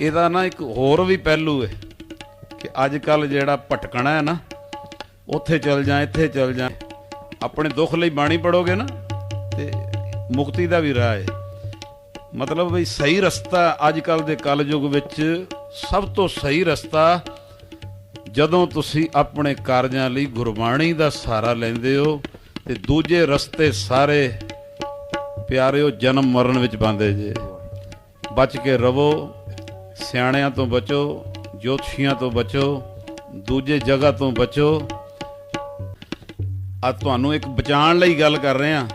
ਇਹਦਾ ਨਾ ਇੱਕ ਹੋਰ ਵੀ ਪਹਿਲੂ ਹੈ ਕਿ ਅੱਜ ਕੱਲ ਜਿਹੜਾ ਭਟਕਣਾ ਹੈ ਨਾ, ਉੱਥੇ ਚਲ ਜਾ ਇੱਥੇ ਚਲ ਜਾ ਆਪਣੇ ਦੁੱਖ ਲਈ ਬਾਣੀ ਪੜੋਗੇ ਨਾ, ਤੇ ਮੁਕਤੀ ਦਾ ਵੀ ਰਾਹ ਹੈ ਮਤਲਬ ਵੀ ਸਹੀ ਰਸਤਾ ਅੱਜ ਕੱਲ ਦੇ ਕਲਯੁਗ ਵਿੱਚ ਸਭ ਤੋਂ ਸਹੀ ਰਸਤਾ ਜਦੋਂ ਤੁਸੀਂ ਆਪਣੇ ਕਾਰਜਾਂ ਲਈ ਗੁਰਬਾਣੀ ਦਾ ਸਹਾਰਾ ਲੈਂਦੇ ਹੋ, ਤੇ ਦੂਜੇ ਰਸਤੇ ਸਾਰੇ ਪਿਆਰਿਓ ਜਨਮ ਮਰਨ ਵਿੱਚ ਬੰਦੇ ਜੇ। ਬਚ ਕੇ ਰਵੋ ਸਿਆਣਿਆਂ ਤੋਂ ਬਚੋ, ਜੋਤਸ਼ੀਆਂ ਤੋਂ ਬਚੋ, ਦੂਜੇ ਜਗ੍ਹਾ ਤੋਂ ਬਚੋ। ਆ ਤੁਹਾਨੂੰ ਇੱਕ ਬਚਾਉਣ ਲਈ ਗੱਲ ਕਰ ਰਹੇ ਆ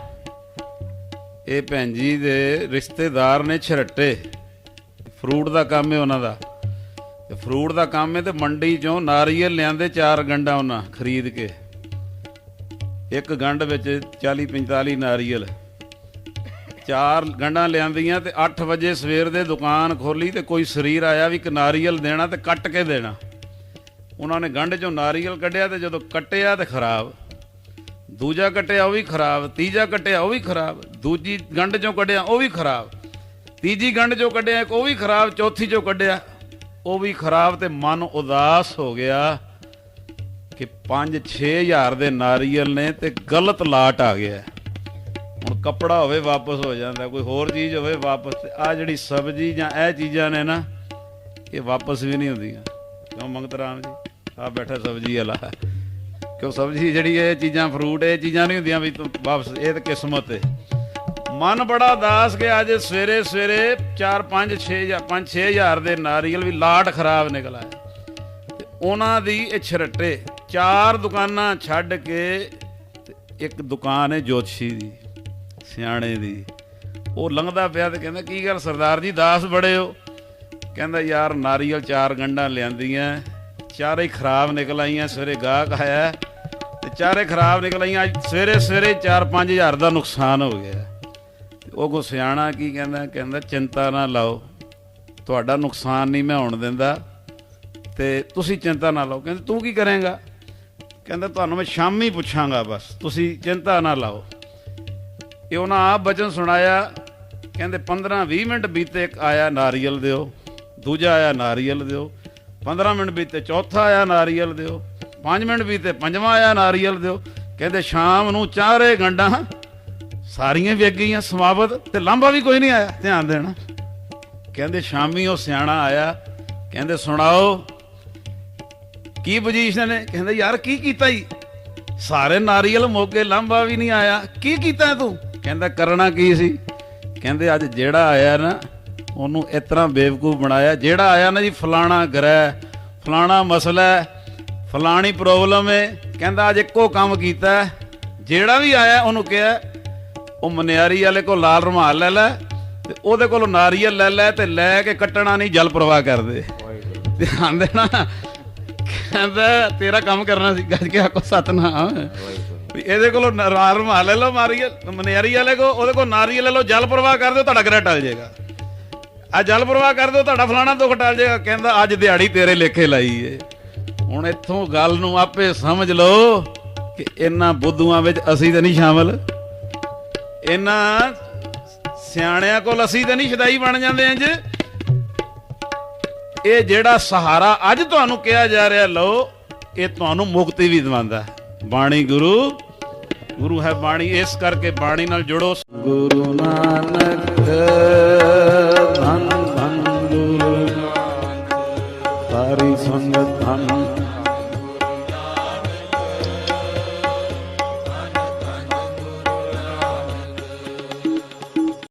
ਇਹ ਭੈਣ ਜੀ ਦੇ ਰਿਸ਼ਤੇਦਾਰ ਨੇ ਛਰਟੇ। ਫਰੂਟ ਦਾ ਕੰਮ ਹੈ ਉਹਨਾਂ ਦਾ। ਤੇ ਫਰੂਟ ਦਾ ਕੰਮ ਹੈ ਤੇ ਮੰਡੀ ਚੋਂ ਨਾਰੀਅਲ ਲਿਆਂਦੇ ਚਾਰ ਗੰਡਾ ਉਹਨਾਂ ਖਰੀਦ ਕੇ। ਇੱਕ ਗੰਢ ਵਿੱਚ 40 45 ਨਾਰੀਅਲ। ਚਾਰ ਗੰਢਾਂ ਲਿਆਂਦੀਆਂ ਤੇ 8 ਵਜੇ ਸਵੇਰ ਦੇ ਦੁਕਾਨ ਖੋਲੀ ਤੇ ਕੋਈ ਸਰੀਰ ਆਇਆ ਵੀ ਇੱਕ ਨਾਰੀਅਲ ਦੇਣਾ ਤੇ ਕੱਟ ਕੇ ਦੇਣਾ। ਉਹਨਾਂ ਨੇ ਗੰਢ ਚੋਂ ਨਾਰੀਅਲ ਕੱਢਿਆ ਤੇ ਜਦੋਂ ਕੱਟਿਆ ਤੇ ਖਰਾਬ। ਦੂਜਾ ਕੱਟਿਆ ਉਹ ਵੀ ਖਰਾਬ, ਤੀਜਾ ਕੱਟਿਆ ਉਹ ਵੀ ਖਰਾਬ, ਦੂਜੀ ਗੰਢ ਚੋਂ ਕੱਢਿਆ ਉਹ ਵੀ ਖਰਾਬ, ਤੀਜੀ ਗੰਢ ਚੋਂ ਕੱਢਿਆ ਇੱਕ ਉਹ ਵੀ ਖਰਾਬ, ਚੌਥੀ ਚੋਂ ਕੱਢਿਆ ਉਹ ਵੀ ਖਰਾਬ ਤੇ ਮਨ ਉਦਾਸ ਹੋ ਗਿਆ ਕਿ 5-6000 ਦੇ ਨਾਰੀਅਲ ਨੇ ਤੇ ਗਲਤ ਲਾਟ ਆ ਗਿਆ। ਹੁਣ ਕੱਪੜਾ ਹੋਵੇ ਵਾਪਸ ਹੋ ਜਾਂਦਾ, ਕੋਈ ਹੋਰ ਚੀਜ਼ ਹੋਵੇ ਵਾਪਸ ਤੇ ਆ ਜਿਹੜੀ ਸਬਜ਼ੀ ਜਾਂ ਇਹ ਚੀਜ਼ਾਂ ਨੇ ਨਾ, ਇਹ ਵਾਪਸ ਵੀ ਨਹੀਂ ਹੁੰਦੀਆਂ। ਕਿਉਂ ਮੰਗਤ ਰਾਮ ਜੀ? ਆ ਬੈਠਾ ਸਬਜ਼ੀ ਵਾਲਾ। ਕਿਉਂ ਸਬਜ਼ੀ ਜਿਹੜੀ ਇਹ ਚੀਜ਼ਾਂ ਫਰੂਟ ਇਹ ਚੀਜ਼ਾਂ ਨਹੀਂ ਹੁੰਦੀਆਂ ਵੀ ਤੂੰ ਵਾਪਸ, ਇਹ ਤਾਂ ਕਿਸਮਤ ਹੈ ਮਨ ਬੜਾ ਦਾਸ ਕਿ ਅੱਜ ਸਵੇਰੇ ਸਵੇਰੇ 4 5 6 ਜਾਂ 5 6000 ਦੇ ਨਾਰੀਅਲ ਵੀ ਲਾਟ ਖਰਾਬ ਨਿਕਲ ਆਇਆ। ਤੇ ਉਹਨਾਂ ਦੀ ਇਹ ਛਰਟੇ ਚਾਰ ਦੁਕਾਨਾਂ ਛੱਡ ਕੇ ਇੱਕ ਦੁਕਾਨ ਹੈ ਜੋਤਸ਼ੀ ਦੀ। ਸਿਆਣੇ ਦੀ। ਉਹ ਲੰਘਦਾ ਪਿਆ ਤੇ ਕਹਿੰਦਾ, ਕੀ ਗੱਲ ਸਰਦਾਰ ਜੀ, ਦਾਸ ਬੜੇ ਹੋ? ਕਹਿੰਦਾ, ਯਾਰ ਨਾਰੀਅਲ ਚਾਰ ਗੰਢਾਂ ਲਿਆਂਦੀਆਂ, ਚਾਰੇ ਖਰਾਬ ਨਿਕਲ ਆਈਆਂ, ਸਵੇਰੇ ਗਾਹਕ ਆਇਆ ਤੇ ਚਾਰੇ ਖਰਾਬ ਨਿਕਲ ਆਈਆਂ, ਅੱਜ ਸਵੇਰੇ ਸਵੇਰੇ 4-5000 ਦਾ ਨੁਕਸਾਨ ਹੋ ਗਿਆ। ਉਹ ਕੋ ਸਿਆਣਾ ਕੀ ਕਹਿੰਦਾ ਕਹਿੰਦਾ, ਚਿੰਤਾ ਨਾ ਲਾਓ, ਤੁਹਾਡਾ ਨੁਕਸਾਨ ਨਹੀਂ ਮੈਂ ਹੋਣ ਦਿੰਦਾ, ਤੇ ਤੁਸੀਂ ਚਿੰਤਾ ਨਾ ਲਾਓ। ਕਹਿੰਦੇ, ਤੂੰ ਕੀ ਕਰੇਂਗਾ? ਕਹਿੰਦਾ, ਤੁਹਾਨੂੰ ਮੈਂ ਸ਼ਾਮੀ ਪੁੱਛਾਂਗਾ ਬਸ, ਤੁਸੀਂ ਚਿੰਤਾ ਨਾ ਲਾਓ। ਇਹ ਉਹਨਾਂ ਆਪ ਬਚਨ ਸੁਣਾਇਆ, ਕਹਿੰਦੇ 15 20 ਮਿੰਟ ਬੀਤੇ ਇੱਕ ਆਇਆ ਨਾਰੀਅਲ ਦਿਓ, ਦੂਜਾ ਆਇਆ ਨਾਰੀਅਲ ਦਿਓ 15 ਮਿੰਟ ਬੀਤੇ ਚੌਥਾ ਆਇਆ ਨਾਰੀਅਲ ਦਿਓ 5 ਮਿੰਟ ਬੀਤੇ ਪੰਜਵਾਂ ਆਇਆ ਨਾਰੀਅਲ ਦਿਓ, ਕਹਿੰਦੇ ਸ਼ਾਮ ਨੂੰ ਚਾਰੇ ਗੰਡਾਂ ਸਾਰੀਆਂ ਵਿਕ ਗਈਆਂ ਸਮਾਪਤ ਤੇ ਲਾਂਭਾ ਵੀ ਕੋਈ ਨਹੀਂ ਆਇਆ, ਧਿਆਨ ਦੇਣਾ। ਕਹਿੰਦੇ ਸ਼ਾਮੀ ਉਹ ਸਿਆਣਾ ਆਇਆ, ਕਹਿੰਦੇ ਸੁਣਾਓ, ਕੀ ਪੋਜੀਸ਼ਨ ਨੇ, ਕਹਿੰਦੇ ਯਾਰ ਕੀ ਕੀਤਾ ਈ? ਸਾਰੇ ਨਾਰੀਅਲ ਮੋਗੇ ਲਾਂਭਾ ਵੀ ਨਹੀਂ ਆਇਆ, ਕੀ ਕੀਤਾ ਤੂੰ? ਕਹਿੰਦਾ, ਕਰਨਾ ਕੀ ਸੀ? ਕਹਿੰਦੇ, ਅੱਜ ਜਿਹੜਾ ਆਇਆ ਨਾ, ਉਹਨੂੰ ਇਸ ਤਰ੍ਹਾਂ ਬੇਵਕੂਫ ਬਣਾਇਆ। ਜਿਹੜਾ ਆਇਆ ਨਾ ਜੀ, ਫਲਾਣਾ ਗ੍ਰਹਿ ਫਲਾਣਾ ਮਸਲਾ ਫਲਾਣੀ ਪ੍ਰੋਬਲਮ ਹੈ। ਕਹਿੰਦਾ, ਅੱਜ ਇੱਕੋ ਕੰਮ ਕੀਤਾ ਜਿਹੜਾ ਵੀ ਆਇਆ, ਉਹਨੂੰ ਕਿਹਾ, ਉਹ ਮਨਿਆਰੀ ਵਾਲੇ ਕੋਲ ਲਾਲ ਰੁਮਾਲ ਲੈ ਲੈ ਤੇ ਉਹਦੇ ਕੋਲੋਂ ਨਾਰੀਅਲ ਲੈ ਲੈ ਤੇ ਲੈ ਕੇ ਕੱਟਣਾ ਨਹੀਂ, ਜਲ ਪ੍ਰਵਾਹ ਕਰਦੇ ਧਿਆਨ ਦੇਣਾ ਕਹਿੰਦਾ, ਤੇਰਾ ਕੰਮ ਕਰਨਾ ਸੀ, ਗੱਜ ਕੇ ਆਖੋ, ਸਤਨਾਮ। ਵੀ ਇਹਦੇ ਕੋਲੋਂ ਲਾਲ ਰੁਮਾਲ ਲੈ ਲਓ ਮਾਰੀਅਲ ਮਨਿਆਰੀ ਵਾਲੇ ਕੋ ਉਹਦੇ ਕੋਲ ਨਾਰੀ ਲੈ ਲਓ, ਜਲ ਪ੍ਰਵਾਹ ਕਰ ਦਿਓ, ਤੁਹਾਡਾ ਗ੍ਰਹਿ ਟਲ ਜਾਏਗਾ। ਆ ਜਲ ਪ੍ਰਵਾਹ ਕਰ ਦਿਓ, ਤੁਹਾਡਾ ਫਲਾਣਾ ਦੁੱਖ ਟਲ ਜਾਏਗਾ, ਕਹਿੰਦਾ, ਅੱਜ ਦਿਹਾੜੀ ਤੇਰੇ ਲੇਖੇ ਲਾਈ ਏ। ਹੁਣ ਇੱਥੋਂ ਗੱਲ ਨੂੰ ਆਪੇ ਸਮਝ ਲਓ ਕਿ ਇਹਨਾਂ ਬੁੱਧੂਆਂ ਵਿੱਚ ਅਸੀਂ ਤਾਂ ਨਹੀਂ ਸ਼ਾਮਲ। ਇਹਨਾਂ ਸਿਆਣਿਆਂ ਕੋਲ ਅਸੀਂ ਤਾਂ ਨਹੀਂ ਸ਼ਦਾਈ ਬਣ ਜਾਂਦੇ ਇੰਜ। ਇਹ ਜਿਹੜਾ ਸਹਾਰਾ ਅੱਜ ਤੁਹਾਨੂੰ ਕਿਹਾ ਜਾ ਰਿਹਾ, ਲਓ, ਇਹ ਤੁਹਾਨੂੰ ਮੁਕਤੀ ਵੀ ਦਿਵਾਉਂਦਾ। ਹੈ। ਬਾਣੀ ਗੁਰੂ ਗੁਰੂ ਹੈ ਬਾਣੀ ਇਸ ਕਰਕੇ ਬਾਣੀ ਨਾਲ ਜੁੜੋ। ਗੁਰੂ ਨਾਨਕ